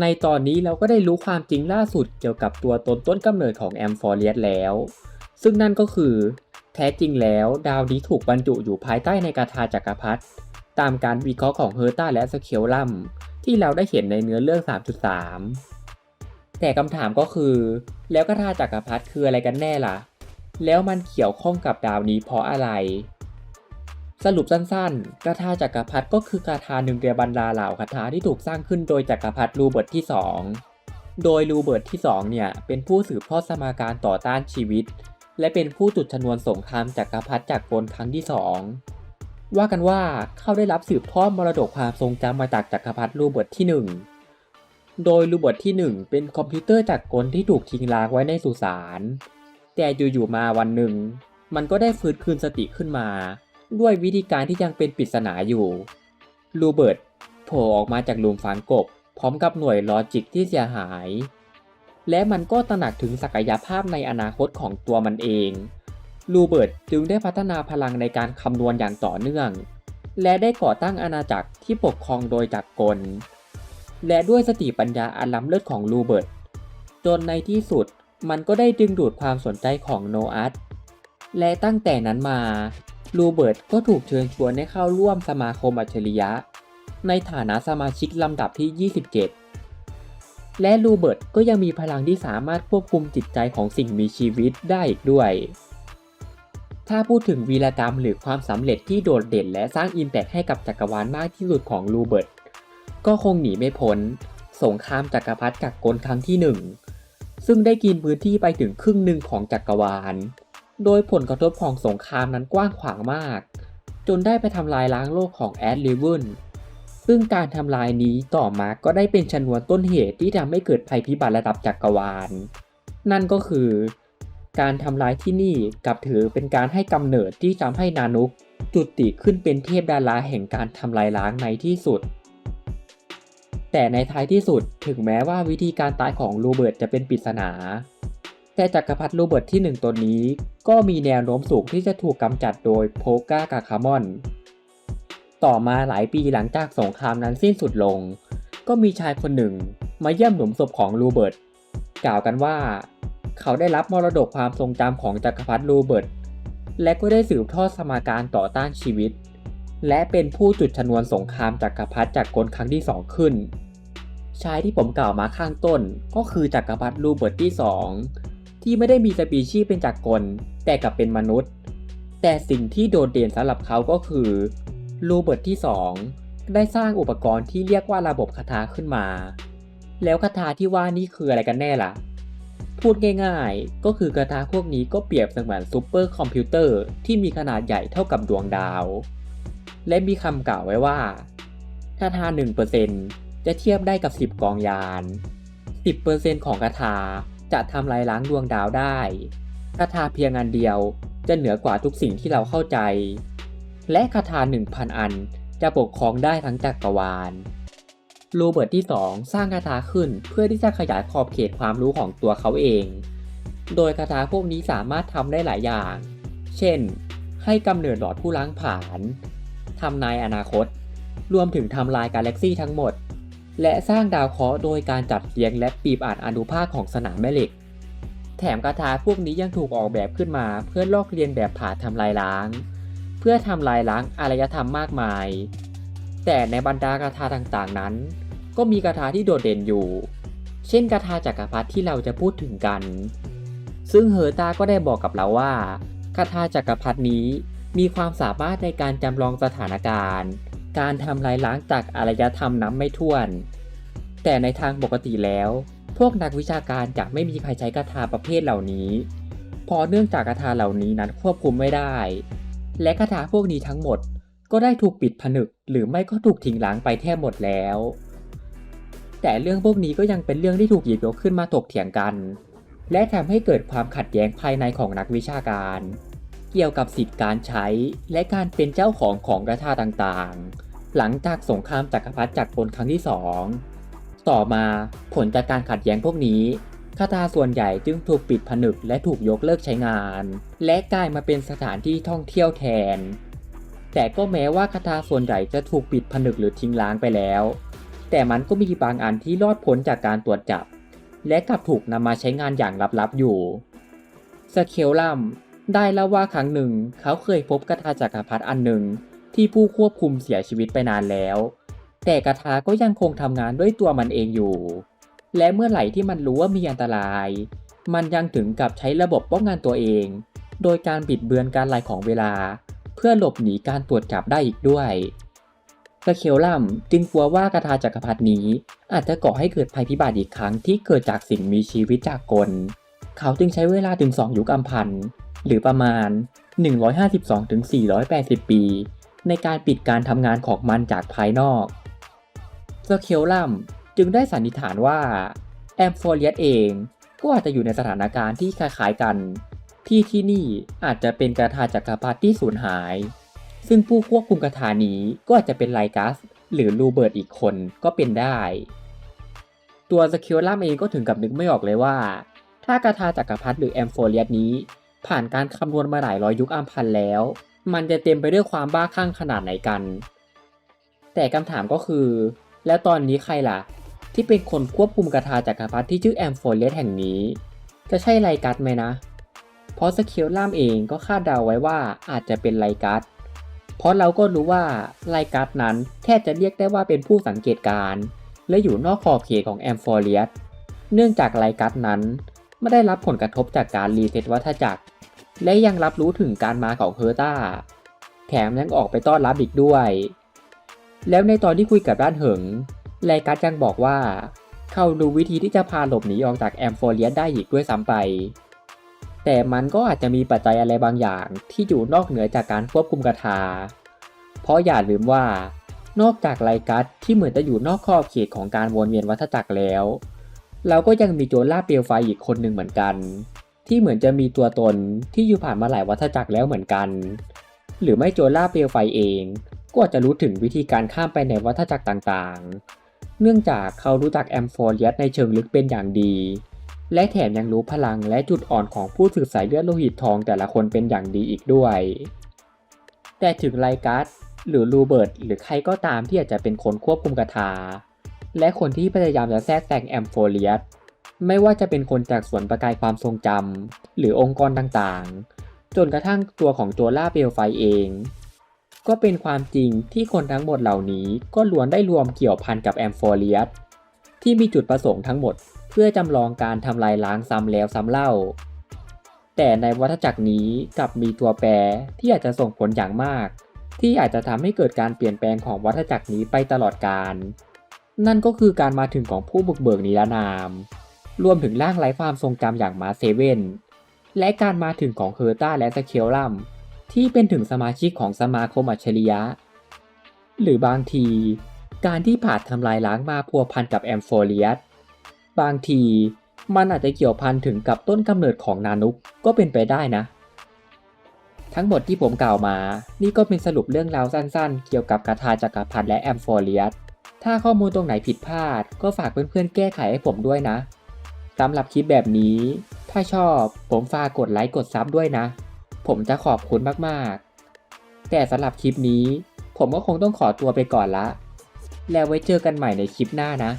ในตอนนี้เราก็ได้รู้ความจริงล่าสุดเกี่ยวกับตัวตนต้นกำเนิดของแอมฟอร์เรียสแล้ว ซึ่งนั่นก็คือ แท้จริงแล้วดาวนี้ถูกบรรจุอยู่ภายใต้ในกาถาจักรพรรดิตามการวิเคราะห์ของเฮอร์ตาและสเคลลัมที่เราได้เห็นในเนื้อเรื่อง 3.3 แต่คำถามก็คือ แล้วกาถาจักรพรรดิคืออะไรกันแน่ล่ะ แล้วมันเกี่ยวข้องกับดาวนี้เพราะอะไร สรุปสั้นๆคาถาจักรพรรดิก็คือคาถาหนึ่งในบรรดาเหล่าคาถาที่ถูกสร้างขึ้นโดยจักรพรรดิรูเบิร์ตที่ 2 โดยรูเบิร์ตที่ 2 เนี่ย เป็นผู้สืบทอดสมาการต่อต้านชีวิต และเป็นผู้จุดชนวนสงครามจักรพรรดิจากกลครั้งที่ 2 ว่ากันว่าเขาได้รับสืบทอดมรดกความทรงจำมาจากจักรพรรดิรูเบิร์ตที่ 1 โดยรูเบิร์ตที่ 1 เป็นคอมพิวเตอร์จากกลที่ถูกทิ้งร้างไว้ในสุสานแต่อยู่ๆมาวันหนึ่ง มันก็ได้ฟื้นคืนสติขึ้นมา ด้วยวิธีการที่ยังเป็นปริศนาอยู่รูเบิร์ตโผล่ออกมาจากหลุมฝังกบ พร้อมกับหน่วยลอจิกที่เสียหาย และมันก็ตระหนักถึงศักยภาพในอนาคตของตัวมันเองรูเบิร์ตจึงได้พัฒนาพลังในการคำนวณอย่างต่อเนื่อง และได้ก่อตั้งอาณาจักรที่ปกครองโดยจักรกล และด้วยสติปัญญาอันล้ำเลิศของรูเบิร์ตจนในที่สุดมันก็ได้ดึงดูดความสนใจของโนอัสและตั้งแต่นั้นมา รูเบิร์ตก็ถูกเชิญชวนให้เข้าร่วมสมาคมอัจฉริยะ ในฐานะสมาชิกลำดับที่ 27 และรูเบิร์ตก็ยังมีพลังที่สามารถควบคุมจิตใจของสิ่งมีชีวิตได้อีกด้วย ถ้าพูดถึงวีรกรรมหรือความสำเร็จที่โดดเด่นและสร้างอิมแพกให้กับจักรวาลมากที่สุดของรูเบิร์ตก็คงหนีไม่พ้น สงครามจักรพรรดิกักกลครั้งที่หนึ่งซึ่งได้กินพื้นที่ไปถึงครึ่งหนึ่งของจักรวาล โดยผลกระทบของสงครามนั้นกว้างขวางมาก จนได้ไปทำลายล้างโลกของแอดลิเวนซึ่งการทำลายนี้ต่อมาก็ได้เป็นชนวนต้นเหตุที่ทำให้เกิดภัยพิบัติระดับจักรวาล นั่นก็คือ การทำลายที่นี่กลับถือเป็นการให้กำเนิดที่ทำให้นานุกจุติขึ้นเป็นเทพดาราแห่งการทำลายล้างในที่สุด แต่ในท้ายที่สุดถึงแม้ว่าวิธีการตายของโรเบิร์ตจะเป็นปริศนา แต่จักรพรรดิโรเบิร์ตที่หนึ่งตนนี้ ก็มีแนวโน้มสูงที่จะถูกกำจัดโดยโพกากาคามอน ต่อมาหลายปีหลังจากสงครามนั้นสิ้นสุดลง ก็มีชายคนหนึ่งมาเยี่ยมหลุมศพของโรเบิร์ตกล่าวกันว่า เขาได้รับมรดกความทรงจำของจักรพรรดิโรเบิร์ตและก็ได้สืบทอดสมาการต่อต้านชีวิต และเป็นผู้จุดชนวนสงครามจักรพรรดิจากกลครั้งที่สองขึ้น ชายที่ผมกล่าวมาข้างต้นก็คือจักรพรรดิโรเบิร์ตที่สอง ที่ไม่ได้มีสปีชีส์เป็นจักรกล แต่กลับเป็นมนุษย์ แต่สิ่งที่โดดเด่นสำหรับเขาก็คือโรเบิร์ตที่สองได้สร้างอุปกรณ์ที่เรียกว่าระบบคาถาขึ้นมา แล้วคาถาที่ว่านี่คืออะไรกันแน่ล่ะ พูดง่ายๆ ก็คือคาถาพวกนี้ก็เปรียบเสมือนซูเปอร์คอมพิวเตอร์ที่มีขนาดใหญ่เท่ากับดวงดาว และมีคำกล่าวไว้ว่าคาถา1%จะเทียบได้กับ 10 กองยาน 10%ของคาถา จะทำลายล้างดวงดาวได้คาถาเพียงอันเดียวจะเหนือกว่าทุกสิ่งที่เราเข้าใจ และคาถา1,000 อันจะปกครองได้ทั้งจักรวาลโรเบิร์ตที่ 2 สร้างคาถาขึ้นเพื่อที่จะขยายขอบเขตความรู้ของตัวเขาเอง โดยคาถาพวกนี้สามารถทำได้หลายอย่าง เช่น ให้กำเนิดหลอดผู้ล้างผลาญทำนายอนาคต รวมถึงทำลายกาแล็กซี่ทั้งหมด และสร้างดาวเคราะห์โดยการจัดเรียงและปีบอ่านอนุภาคของสนามแม่เหล็ก แถมคาถาพวกนี้ยังถูกออกแบบขึ้นมาเพื่อลอกเลียนแบบผ่าทำลายล้าง เพื่อทำลายล้างอารยธรรมมากมาย แต่ในบรรดาคาถาต่างๆนั้น ก็มีคาถาที่โดดเด่นอยู่ เช่นคาถาจักรพรรดิที่เราจะพูดถึงกัน ซึ่งเฮอร์ตาก็ได้บอกกับเราว่าคาถาจักรพรรดินี้มีความสามารถในการจำลองสถานการณ์ การทำลายล้างจากอารยธรรมนับไม่ถ้วน แต่ในทางปกติแล้ว พวกนักวิชาการจะไม่มีใครใช้คาถาประเภทเหล่านี้เพราะเนื่องจากคาถาเหล่านี้นั้นควบคุมไม่ได้ และคาถาพวกนี้ทั้งหมดก็ได้ถูกปิดผนึก หรือไม่ก็ถูกทิ้งล้างไปแทบหมดแล้ว แต่เรื่องพวกนี้ก็ยังเป็นเรื่องที่ถูกหยิบยกขึ้นมาถกเถียงกัน และทำให้เกิดความขัดแย้งภายในของนักวิชาการ เกี่ยวกับสิทธิการใช้และการเป็นเจ้าของของกระทาต่างๆ หลังจากสงครามจักรพรรดิจากรกลครั้งที่สองต่อมาผลจากการขัดแย้งพวกนี้คาถาส่วนใหญ่จึงถูกปิดผนึกและถูกยกเลิกใช้งาน และกลายมาเป็นสถานที่ท่องเที่ยวแทน แต่ก็แม้ว่าคาถาส่วนใหญ่จะถูกปิดผนึกหรือทิ้งล้างไปแล้ว แต่มันก็มีบางอันที่รอดพ้นจากการตรวจจับ และกลับถูกนำมาใช้งานอย่างลับๆอยู่สเคลลัมได้เล่าว่าครั้งหนึ่งเขาเคยพบกระทาจักรพรรดิอันหนึ่ง ที่ผู้ควบคุมเสียชีวิตไปนานแล้ว แต่กระทาก็ยังคงทำงานด้วยตัวมันเองอยู่ และเมื่อไหร่ที่มันรู้ว่ามีอันตราย มันยังถึงกับใช้ระบบป้องกันตัวเอง โดยการบิดเบือนการไหลของเวลา เพื่อหลบหนีการตรวจจับได้อีกด้วยสเคลลัมจึงกลัวว่ากระทาจักรพรรดินี้ อาจจะก่อให้เกิดภัยพิบัติอีกครั้งที่เกิดจากสิ่งมีชีวิตจากกล เขาจึงใช้เวลาถึง 2 ยุคอัมพันหรือประมาณ 152-480 ปี ในการปิดการทำงานของมันจากภายนอกสเคลลัมจึงได้สันนิษฐานว่าแอมโฟเลียสเองก็อาจจะอยู่ในสถานการณ์ที่คล้ายๆกัน ที่ที่นี่อาจจะเป็นกระทาจักรพรรดิที่สูญหาย ซึ่งผู้ควบคุมกระทานี้ก็อาจจะเป็นไลกัส หรือรูเบิร์ตอีกคนก็เป็นได้ ตัวสเคลลัมเองก็ถึงกับนึกไม่ออกเลยว่า ถ้ากระทาจักรพรรดิหรือแอมโฟเลียสนี้ ผ่านการคำนวณมาหลายร้อยยุคอัมพันธ์แล้ว มันจะเต็มไปด้วยความบ้าคลั่งขนาดไหนกัน แต่คำถามก็คือ แล้วตอนนี้ใครล่ะ ที่เป็นคนควบคุมกระทาจักรพรรดิที่ชื่อแอมโฟเลียสแห่งนี้ จะใช่ไลกัสไหมนะ เพราะสเคลลัมเองก็คาดเดาไว้ว่าอาจจะเป็นไลกัสเพราะเราก็รู้ว่าไลกัสนั้นแทบจะเรียกได้ว่าเป็นผู้สังเกตการณ์และอยู่นอกขอบเขตของแอมโฟเลียสเนื่องจากไลกัสนั้นไม่ได้รับผลกระทบจากการรีเซ็ตวัฏจักร และยังรับรู้ถึงการมาของเฮอร์ต้าแถมยังออกไปต้อนรับอีกด้วย แล้วในตอนที่คุยกับด้านเหิงไลกัสยังบอกว่า เขารู้วิธีที่จะพาหลบหนีออกจากแอมโฟเลียได้อีกด้วยซ้ำไป แต่มันก็อาจจะมีปัจจัยอะไรบางอย่างที่อยู่นอกเหนือจากการควบคุมกระทา เพราะอย่าลืมว่า นอกจากไลกัสที่เหมือนจะอยู่นอกขอบเขตของการวนเวียนวัฏจักรแล้ว เราก็ยังมีโจรล่าเปลวไฟอีกคนหนึ่งเหมือนกัน ที่เหมือนจะมีตัวตนที่อยู่ผ่านมาหลายวัฏจักรแล้วเหมือนกัน หรือไม่โจล่าเปลวไฟเอง ก็อาจจะรู้ถึงวิธีการข้ามไปในวัฏจักรต่างๆ เนื่องจากเขารู้จักแอมโฟเลียสในเชิงลึกเป็นอย่างดี และแถมยังรู้พลังและจุดอ่อนของผู้สืบสายเลือดโลหิตทองแต่ละคนเป็นอย่างดีอีกด้วย แต่ถึงไลกัสหรือรูเบิร์ตหรือใครก็ตามที่อาจจะเป็นคนควบคุมกระทาและคนที่พยายามจะแทรกแซงแอมโฟเลียส ไม่ว่าจะเป็นคนจากสวนประกายความทรงจำหรือองค์กรต่างๆ จนกระทั่งตัวของโจล่าเปลไฟเอง ก็เป็นความจริงที่คนทั้งหมดเหล่านี้ก็ล้วนได้รวมเกี่ยวพันกับแอมโฟเลียสที่มีจุดประสงค์ทั้งหมดเพื่อจำลองการทำลายล้างซ้ำแล้วซ้ำเล่า แต่ในวัฏจักรนี้กลับมีตัวแปรที่อาจจะส่งผลอย่างมาก ที่อาจจะทำให้เกิดการเปลี่ยนแปลงของวัฏจักรนี้ไปตลอดกาลนั่นก็คือการมาถึงของผู้บุกเบิกนิรนาม รวมถึงร่างไร้ความทรงจำอย่างมาเซเว่นและการมาถึงของเฮอร์ต้าและสเคลลัมที่เป็นถึงสมาชิกของสมาคมอัจฉริยะ หรือบางที การที่ผาดทำลายล้างมาพัวพันกับแอมโฟเลียสบางทีมันอาจจะเกี่ยวพันถึงกับต้นกำเนิดของนานุกก็เป็นไปได้นะ ทั้งหมดที่ผมกล่าวมา นี่ก็เป็นสรุปเรื่องราวสั้นๆ เกี่ยวกับกาทาจักรพรรดิและแอมโฟเลียสถ้าข้อมูลตรงไหนผิดพลาด ก็ฝากเพื่อนๆแก้ไขให้ผมด้วยนะ สำหรับคลิปแบบนี้ ถ้าชอบผมฝากกดไลค์กดซับด้วยนะ ผมจะขอบคุณมากๆ แต่สำหรับคลิปนี้ ผมก็คงต้องขอตัวไปก่อนละ แล้วไว้เจอกันใหม่ในคลิปหน้านะ